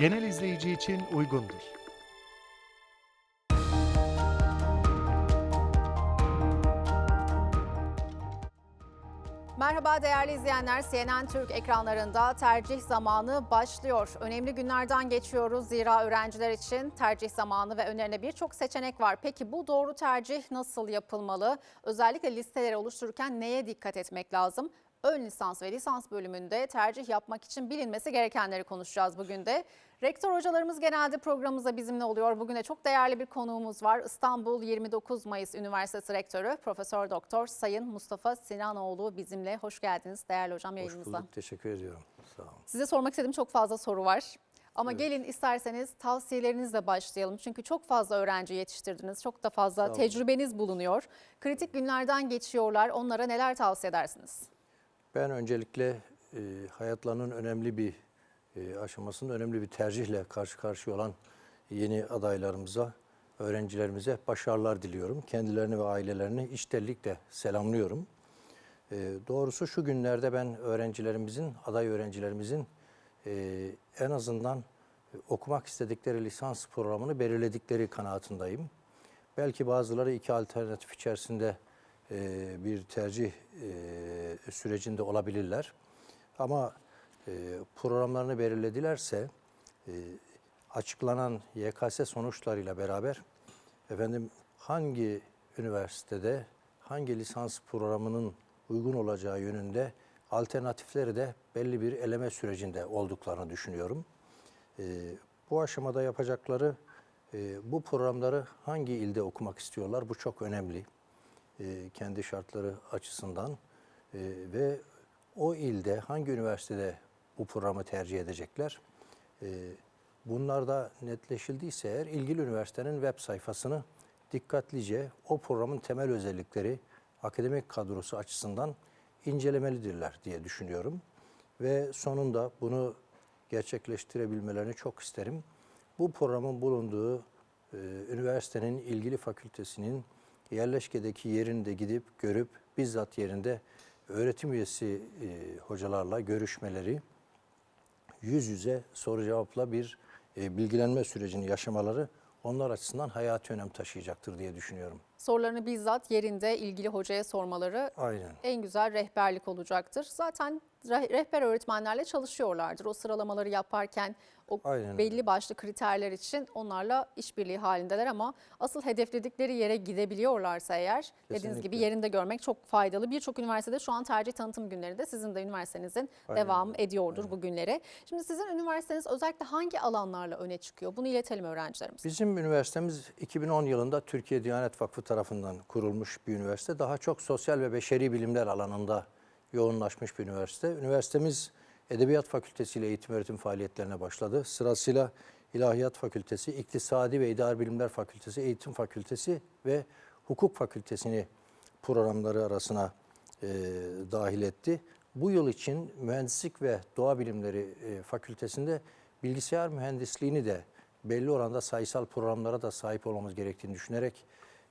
genel izleyici için uygundur. Merhaba değerli izleyenler. CNN Türk ekranlarında tercih zamanı başlıyor. Önemli günlerden geçiyoruz. Zira öğrenciler için tercih zamanı ve önlerine birçok seçenek var. Peki bu doğru tercih nasıl yapılmalı? Özellikle listeleri oluştururken neye dikkat etmek lazım? Ön lisans ve lisans bölümünde tercih yapmak için bilinmesi gerekenleri konuşacağız bugün de. Rektör hocalarımız genelde programımızda bizimle oluyor. Bugün de çok değerli bir konuğumuz var. İstanbul 29 Mayıs Üniversitesi Rektörü Profesör Doktor Sayın Mustafa Sinanoğlu bizimle. Hoş geldiniz değerli hocam Hoş yayınımıza. bulduk. Teşekkür ediyorum. Sağ olun. Size sormak istediğim çok fazla soru var. Ama gelin isterseniz tavsiyelerinizle başlayalım. Çünkü çok fazla öğrenci yetiştirdiniz. Çok da fazla tecrübeniz bulunuyor. Kritik günlerden geçiyorlar. Onlara neler tavsiye edersiniz? Ben öncelikle e, hayatlarının önemli bir e, aşamasında önemli bir tercihle karşı karşıya olan yeni adaylarımıza, öğrencilerimize başarılar diliyorum. Kendilerini ve ailelerini içtenlikle selamlıyorum. E, doğrusu şu günlerde ben öğrencilerimizin, aday öğrencilerimizin e, en azından okumak istedikleri lisans programını belirledikleri kanaatindeyim. Belki bazıları iki alternatif içerisinde e, bir tercih e, sürecinde olabilirler. Ama e, programlarını belirledilerse e, açıklanan YKS sonuçlarıyla beraber efendim hangi üniversitede hangi lisans programının uygun olacağı yönünde alternatifleri de belli bir eleme sürecinde olduklarını düşünüyorum. E, bu aşamada yapacakları e, bu programları hangi ilde okumak istiyorlar? Bu çok önemli. E, kendi şartları açısından E, ve o ilde hangi üniversitede bu programı tercih edecekler? E, bunlar da netleşildiyse eğer ilgili üniversitenin web sayfasını dikkatlice o programın temel özellikleri akademik kadrosu açısından incelemelidirler diye düşünüyorum. Ve sonunda bunu gerçekleştirebilmelerini çok isterim. Bu programın bulunduğu e, üniversitenin ilgili fakültesinin yerleşkedeki yerini de gidip görüp bizzat yerinde öğretim üyesi e, hocalarla görüşmeleri, yüz yüze soru cevapla bir e, bilgilenme sürecini yaşamaları onlar açısından hayati önem taşıyacaktır diye düşünüyorum. Sorularını bizzat yerinde ilgili hocaya sormaları Aynen. en güzel rehberlik olacaktır. Zaten rehber öğretmenlerle çalışıyorlardır. O sıralamaları yaparken o Aynen belli başlı kriterler için onlarla işbirliği halindeler ama asıl hedefledikleri yere gidebiliyorlarsa eğer dediğiniz gibi Kesinlikle. yerinde görmek çok faydalı. Birçok üniversitede şu an tercih tanıtım günlerinde sizin de üniversitenizin Aynen devam ediyordur bu günlere. Şimdi sizin üniversiteniz özellikle hangi alanlarla öne çıkıyor? Bunu iletelim öğrencilerimize. Bizim üniversitemiz 2010 yılında Türkiye Diyanet Vakfı tarafından kurulmuş bir üniversite. Daha çok sosyal ve beşeri bilimler alanında yoğunlaşmış bir üniversite. Üniversitemiz Edebiyat Fakültesi ile eğitim öğretim faaliyetlerine başladı. Sırasıyla İlahiyat Fakültesi, İktisadi ve İdari Bilimler Fakültesi, Eğitim Fakültesi ve Hukuk Fakültesini programları arasına e, dahil etti. Bu yıl için Mühendislik ve Doğa Bilimleri e, Fakültesinde bilgisayar mühendisliğini de belli oranda sayısal programlara da sahip olmamız gerektiğini düşünerek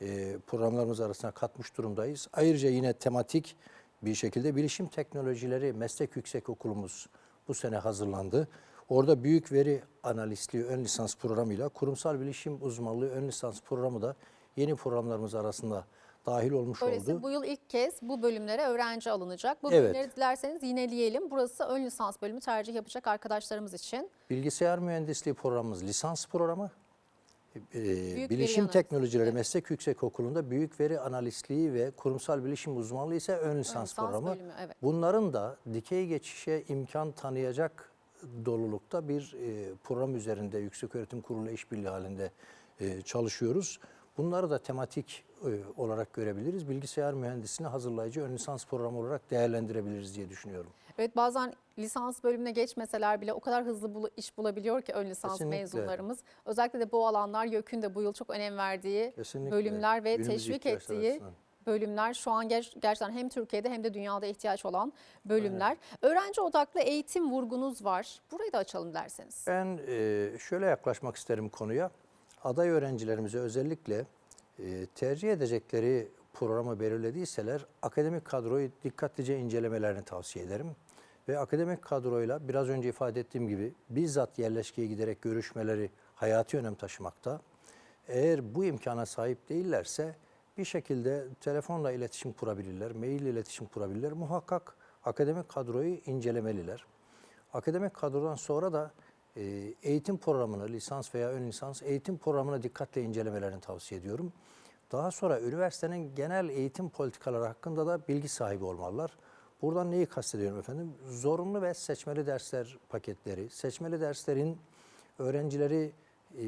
e, programlarımız arasına katmış durumdayız. Ayrıca yine tematik bir şekilde bilişim teknolojileri meslek yüksek okulumuz bu sene hazırlandı. Orada büyük veri analistliği ön lisans programıyla kurumsal bilişim uzmanlığı ön lisans programı da yeni programlarımız arasında dahil olmuş Öyleyse oldu. bu yıl ilk kez bu bölümlere öğrenci alınacak. Bu Evet. bölümleri dilerseniz yineleyelim. Burası ön lisans bölümü tercih yapacak arkadaşlarımız için. Bilgisayar mühendisliği programımız lisans programı. Veri bilişim Teknolojileri evet. Meslek Yüksekokulu'nda büyük veri analistliği ve kurumsal bilişim uzmanlığı ise ön lisans, lisans programı. bölümü, evet. Bunların da dikey geçişe imkan tanıyacak dolulukta bir e, program üzerinde Yükseköğretim Kurulu işbirliği halinde e, çalışıyoruz. Bunları da tematik e, olarak görebiliriz. Bilgisayar mühendisliğini hazırlayıcı ön lisans programı olarak değerlendirebiliriz diye düşünüyorum. Evet bazen lisans bölümüne geçmeseler bile o kadar hızlı iş bulabiliyor ki ön lisans Kesinlikle. mezunlarımız. Özellikle de bu alanlar YÖK'ün de bu yıl çok önem verdiği Kesinlikle. bölümler ve Günümüz teşvik ettiği bölümler şu an ger- gerçekten hem Türkiye'de hem de dünyada ihtiyaç olan bölümler. Öğrenci odaklı eğitim vurgunuz var. Burayı da açalım derseniz. Ben e, şöyle yaklaşmak isterim konuya. Aday öğrencilerimize özellikle e, tercih edecekleri programı belirlediyseler akademik kadroyu dikkatlice incelemelerini tavsiye ederim. Ve akademik kadroyla biraz önce ifade ettiğim gibi bizzat yerleşkeye giderek görüşmeleri hayati önem taşımakta. Eğer bu imkana sahip değillerse bir şekilde telefonla iletişim kurabilirler, mail ile iletişim kurabilirler. Muhakkak akademik kadroyu incelemeliler. Akademik kadrodan sonra da eğitim programını, lisans veya ön lisans eğitim programını dikkatle incelemelerini tavsiye ediyorum. Daha sonra üniversitenin genel eğitim politikaları hakkında da bilgi sahibi olmalılar. Buradan neyi kastediyorum efendim? Zorunlu ve seçmeli dersler paketleri, seçmeli derslerin öğrencileri e,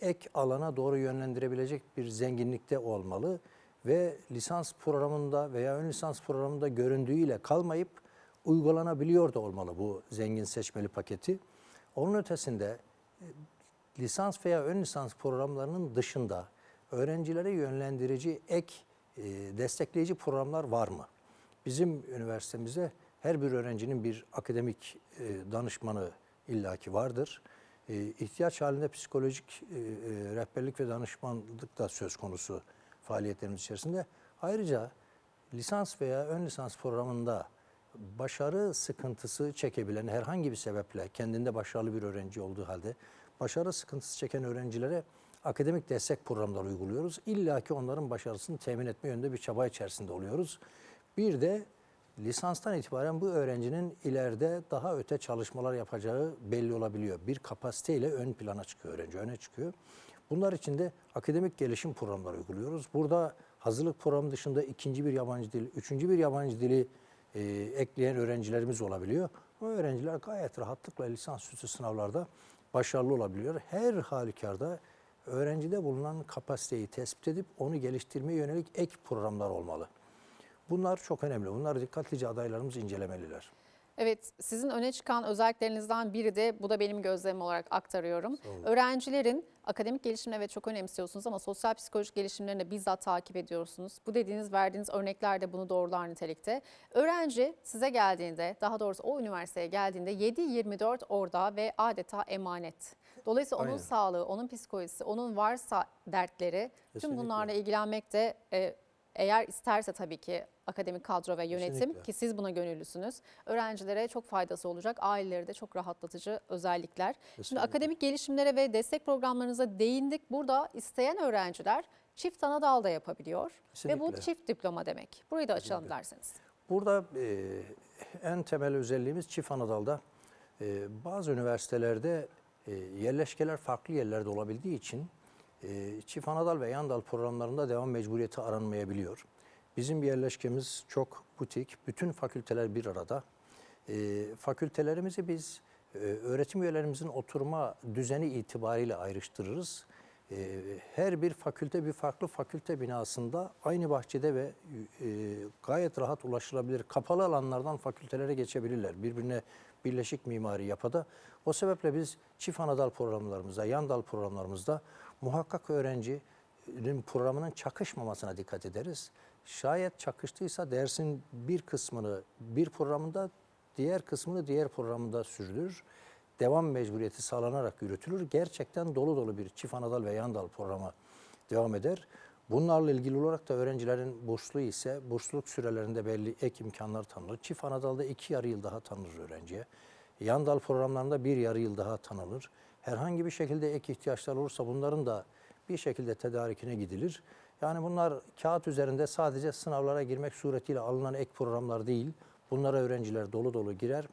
ek alana doğru yönlendirebilecek bir zenginlikte olmalı ve lisans programında veya ön lisans programında göründüğüyle kalmayıp uygulanabiliyor da olmalı bu zengin seçmeli paketi. Onun ötesinde e, lisans veya ön lisans programlarının dışında öğrencilere yönlendirici ek e, destekleyici programlar var mı? Bizim üniversitemizde her bir öğrencinin bir akademik e, danışmanı illaki vardır. E, ihtiyaç halinde psikolojik rehberlik ve danışmanlık da söz konusu faaliyetlerimiz içerisinde. Ayrıca lisans veya ön lisans programında başarı sıkıntısı çekebilen herhangi bir sebeple kendinde başarılı bir öğrenci olduğu halde başarı sıkıntısı çeken öğrencilere akademik destek programları uyguluyoruz. İlla ki onların başarısını temin etme yönünde bir çaba içerisinde oluyoruz. Bir de lisanstan itibaren bu öğrencinin ileride daha öte çalışmalar yapacağı belli olabiliyor. Bir kapasiteyle ön plana çıkıyor öğrenci, öne çıkıyor. Bunlar için de akademik gelişim programları uyguluyoruz. Burada hazırlık programı dışında ikinci bir yabancı dil, üçüncü bir yabancı dili e, ekleyen öğrencilerimiz olabiliyor. O öğrenciler gayet rahatlıkla lisansüstü sınavlarda başarılı olabiliyor. Her halükarda öğrencide bulunan kapasiteyi tespit edip onu geliştirmeye yönelik ek programlar olmalı. Bunlar çok önemli. Bunları dikkatlice adaylarımız incelemeliler. Evet, sizin öne çıkan özelliklerinizden biri de bu da benim gözlemim olarak aktarıyorum. Öğrencilerin akademik gelişimini evet çok önemsiyorsunuz ama sosyal psikolojik gelişimlerini bizzat takip ediyorsunuz. Bu dediğiniz, verdiğiniz örnekler de bunu doğrular nitelikte. Öğrenci size geldiğinde, daha doğrusu o üniversiteye geldiğinde 7-24 orada ve adeta emanet. Dolayısıyla onun Aynen. sağlığı, onun psikolojisi, onun varsa dertleri, tüm Kesinlikle. bunlarla ilgilenmek de e, eğer isterse tabii ki akademik kadro ve yönetim Kesinlikle. ki siz buna gönüllüsünüz. Öğrencilere çok faydası olacak. Aileleri de çok rahatlatıcı özellikler. Şimdi Kesinlikle. akademik gelişimlere ve destek programlarınıza değindik. Burada isteyen öğrenciler çift ana dal da yapabiliyor. Ve bu Kesinlikle. çift diploma demek. Burayı da açalım derseniz. Burada e, en temel özelliğimiz çift anadalda. E, bazı üniversitelerde e, yerleşkeler farklı yerlerde olabildiği için e, çift anadal ve yan dal programlarında devam mecburiyeti aranmayabiliyor. Bizim yerleşkemiz çok butik, bütün fakülteler bir arada. E, fakültelerimizi biz e, öğretim üyelerimizin oturma düzeni itibariyle ayrıştırırız. E, her bir fakülte bir farklı fakülte binasında aynı bahçede ve e, gayet rahat ulaşılabilir kapalı alanlardan fakültelere geçebilirler. Birbirine birleşik mimari yapıda. O sebeple biz çift anadal programlarımızda, yan dal programlarımızda muhakkak öğrencinin programının çakışmamasına dikkat ederiz. Şayet çakıştıysa dersin bir kısmını bir programında, diğer kısmını diğer programında sürdürür. Devam mecburiyeti sağlanarak yürütülür. Gerçekten dolu dolu bir çift anadal ve yan dal programı devam eder. Bunlarla ilgili olarak da öğrencilerin burslu ise bursluluk sürelerinde belli ek imkanlar tanınır. Çift anadalda iki yarı yıl daha tanınır öğrenciye. Yan dal programlarında bir yarı yıl daha tanınır. Herhangi bir şekilde ek ihtiyaçlar olursa bunların da bir şekilde tedarikine gidilir. Yani bunlar kağıt üzerinde sadece sınavlara girmek suretiyle alınan ek programlar değil. Bunlara öğrenciler dolu dolu girer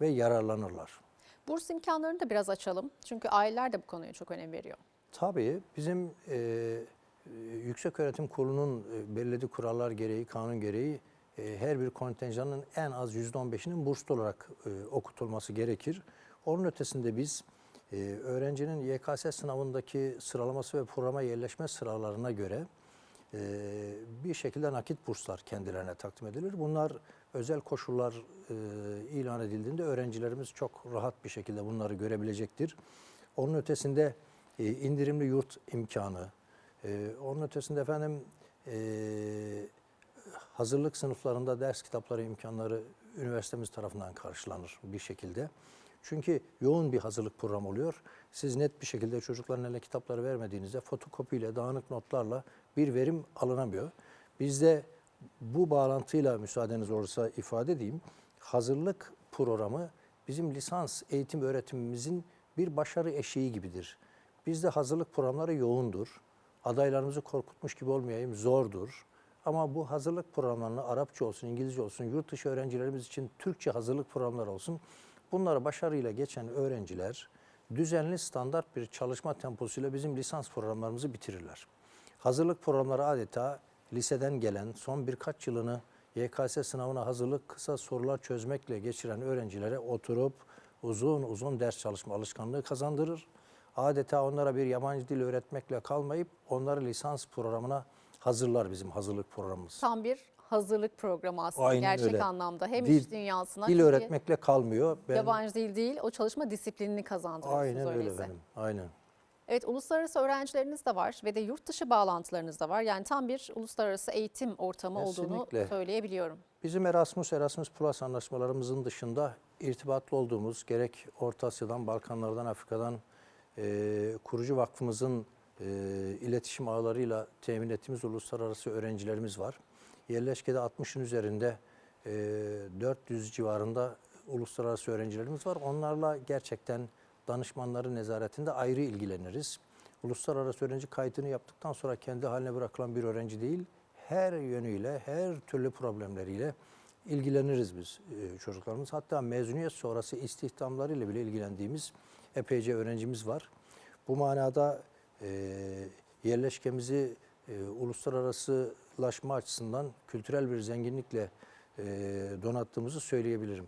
ve yararlanırlar. Burs imkanlarını da biraz açalım. Çünkü aileler de bu konuya çok önem veriyor. Tabii bizim e, Yüksek Öğretim Kurulu'nun e, belirlediği kurallar gereği, kanun gereği e, her bir kontenjanın en az %15'inin burslu olarak e, okutulması gerekir. Onun ötesinde biz e, öğrencinin YKS sınavındaki sıralaması ve programa yerleşme sıralarına göre e, bir şekilde nakit burslar kendilerine takdim edilir. Bunlar özel koşullar e, ilan edildiğinde öğrencilerimiz çok rahat bir şekilde bunları görebilecektir. Onun ötesinde e, indirimli yurt imkanı, e, onun ötesinde efendim e, hazırlık sınıflarında ders kitapları imkanları üniversitemiz tarafından karşılanır bir şekilde. Çünkü yoğun bir hazırlık programı oluyor. Siz net bir şekilde çocukların eline kitapları vermediğinizde fotokopiyle, dağınık notlarla bir verim alınamıyor. Bizde bu bağlantıyla müsaadeniz olursa ifade edeyim. Hazırlık programı bizim lisans eğitim öğretimimizin bir başarı eşiği gibidir. Bizde hazırlık programları yoğundur. Adaylarımızı korkutmuş gibi olmayayım zordur. Ama bu hazırlık programlarını Arapça olsun, İngilizce olsun, yurt dışı öğrencilerimiz için Türkçe hazırlık programları olsun. Bunları başarıyla geçen öğrenciler düzenli standart bir çalışma temposuyla bizim lisans programlarımızı bitirirler. Hazırlık programları adeta liseden gelen son birkaç yılını YKS sınavına hazırlık kısa sorular çözmekle geçiren öğrencilere oturup uzun uzun ders çalışma alışkanlığı kazandırır. Adeta onlara bir yabancı dil öğretmekle kalmayıp onları lisans programına hazırlar bizim hazırlık programımız. Tam bir hazırlık programı aslında Aynen gerçek öyle. anlamda. Hem Dil- iş dünyasına Dil öğretmekle kalmıyor. Ben, yabancı dil değil o çalışma disiplinini kazandırıyorsunuz aynen öyle öyleyse. benim. Aynen. Evet uluslararası öğrencileriniz de var ve de yurt dışı bağlantılarınız da var. Yani tam bir uluslararası eğitim ortamı olduğunu Kesinlikle. söyleyebiliyorum. Bizim Erasmus, Erasmus Plus anlaşmalarımızın dışında irtibatlı olduğumuz gerek Orta Asya'dan, Balkanlardan, Afrika'dan e, kurucu vakfımızın e, iletişim ağlarıyla temin ettiğimiz uluslararası öğrencilerimiz var. Yerleşkede 60'ın üzerinde e, 400 civarında uluslararası öğrencilerimiz var. Onlarla gerçekten danışmanların nezaretinde ayrı ilgileniriz. Uluslararası öğrenci kaydını yaptıktan sonra kendi haline bırakılan bir öğrenci değil, her yönüyle, her türlü problemleriyle ilgileniriz biz e, çocuklarımız. Hatta mezuniyet sonrası istihdamlarıyla bile ilgilendiğimiz epeyce öğrencimiz var. Bu manada e, yerleşkemizi e, uluslararasılaşma açısından kültürel bir zenginlikle e, donattığımızı söyleyebilirim.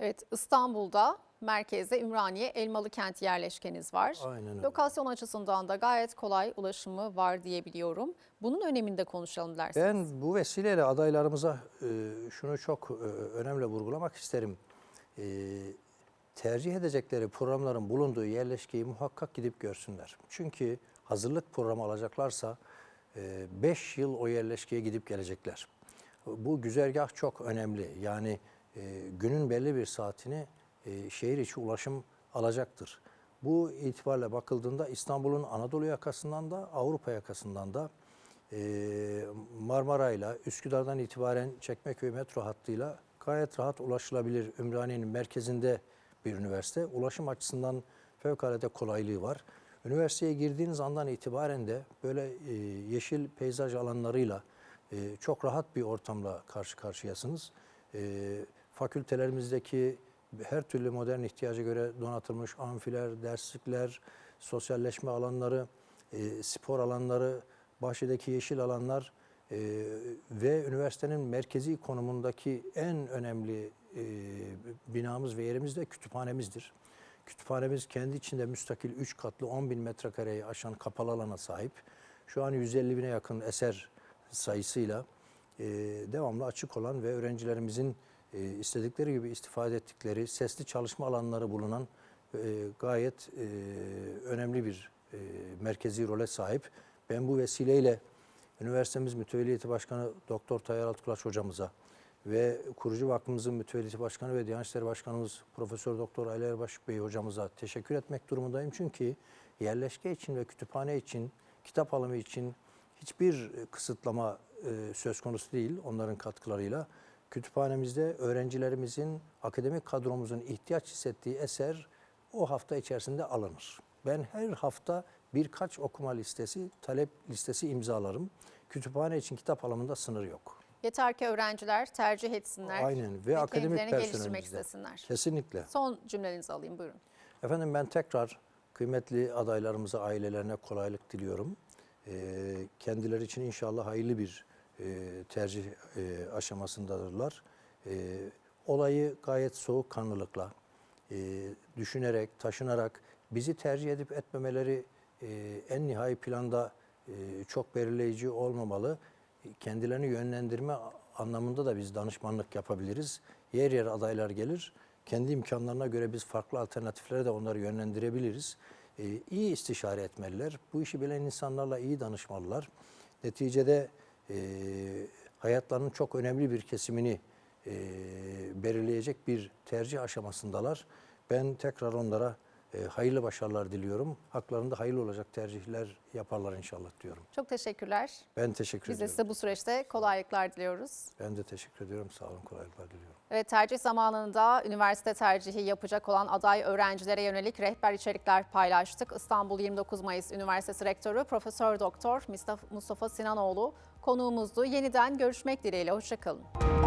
Evet İstanbul'da merkezde Ümraniye Elmalı Kent yerleşkeniz var. Aynen öyle. Lokasyon açısından da gayet kolay ulaşımı var diyebiliyorum. Bunun öneminde konuşalım derseniz. Ben bu vesileyle adaylarımıza e, şunu çok e, önemli vurgulamak isterim. E, tercih edecekleri programların bulunduğu yerleşkeyi muhakkak gidip görsünler. Çünkü hazırlık programı alacaklarsa 5 yıl o yerleşkeye gidip gelecekler. Bu güzergah çok önemli. Yani e, günün belli bir saatini e, şehir içi ulaşım alacaktır. Bu itibarla bakıldığında İstanbul'un Anadolu yakasından da Avrupa yakasından da e, Marmara'yla Üsküdar'dan itibaren Çekmeköy metro hattıyla gayet rahat ulaşılabilir. Ümraniye'nin merkezinde bir üniversite. Ulaşım açısından fevkalade kolaylığı var. Üniversiteye girdiğiniz andan itibaren de böyle e, yeşil peyzaj alanlarıyla e, çok rahat bir ortamla karşı karşıyasınız. E, fakültelerimizdeki her türlü modern ihtiyaca göre donatılmış amfiler, derslikler, sosyalleşme alanları, e, spor alanları, bahçedeki yeşil alanlar e, ve üniversitenin merkezi konumundaki en önemli e, binamız ve yerimiz de kütüphanemizdir. Kütüphanemiz kendi içinde müstakil 3 katlı 10 bin metrekareyi aşan kapalı alana sahip. Şu an 150 bine yakın eser sayısıyla e, devamlı açık olan ve öğrencilerimizin e, istedikleri gibi istifade ettikleri sesli çalışma alanları bulunan e, gayet e, önemli bir e, merkezi role sahip. Ben bu vesileyle üniversitemiz mütevelliyeti başkanı Doktor Tayyar Altıkulaş hocamıza ve kurucu vakfımızın mütevelliyeti başkanı ve Diyanet İşleri Başkanımız Profesör Doktor Ali Erbaş Bey hocamıza teşekkür etmek durumundayım. Çünkü yerleşke için ve kütüphane için, kitap alımı için hiçbir kısıtlama e, söz konusu değil onların katkılarıyla. Kütüphanemizde öğrencilerimizin, akademik kadromuzun ihtiyaç hissettiği eser o hafta içerisinde alınır. Ben her hafta birkaç okuma listesi, talep listesi imzalarım. Kütüphane için kitap alımında sınır yok. Yeter ki öğrenciler tercih etsinler. Aynen ve akademik kendilerini geliştirmek istesinler. Kesinlikle. Son cümlenizi alayım buyurun. Efendim ben tekrar kıymetli adaylarımıza, ailelerine kolaylık diliyorum. Ee, kendileri için inşallah hayırlı bir e, tercih e, aşamasındadırlar. E, olayı gayet soğukkanlılıkla, e, düşünerek, taşınarak bizi tercih edip etmemeleri e, en nihai planda e, çok belirleyici olmamalı. Kendilerini yönlendirme anlamında da biz danışmanlık yapabiliriz. Yer yer adaylar gelir. Kendi imkanlarına göre biz farklı alternatiflere de onları yönlendirebiliriz. E, iyi istişare etmeliler. Bu işi bilen insanlarla iyi danışmalılar. Neticede e, hayatlarının çok önemli bir kesimini e, belirleyecek bir tercih aşamasındalar. Ben tekrar onlara e, hayırlı başarılar diliyorum. Haklarında hayırlı olacak tercihler yaparlar inşallah diyorum. Çok teşekkürler. Ben teşekkür Biz de ediyorum. size bu süreçte kolaylıklar diliyoruz. Ben de teşekkür ediyorum. Sağ olun, kolaylıklar diliyorum. Evet tercih zamanında üniversite tercihi yapacak olan aday öğrencilere yönelik rehber içerikler paylaştık. İstanbul 29 Mayıs Üniversitesi Rektörü Profesör Doktor Mustafa Sinanoğlu konuğumuzdu. Yeniden görüşmek dileğiyle. Hoşçakalın.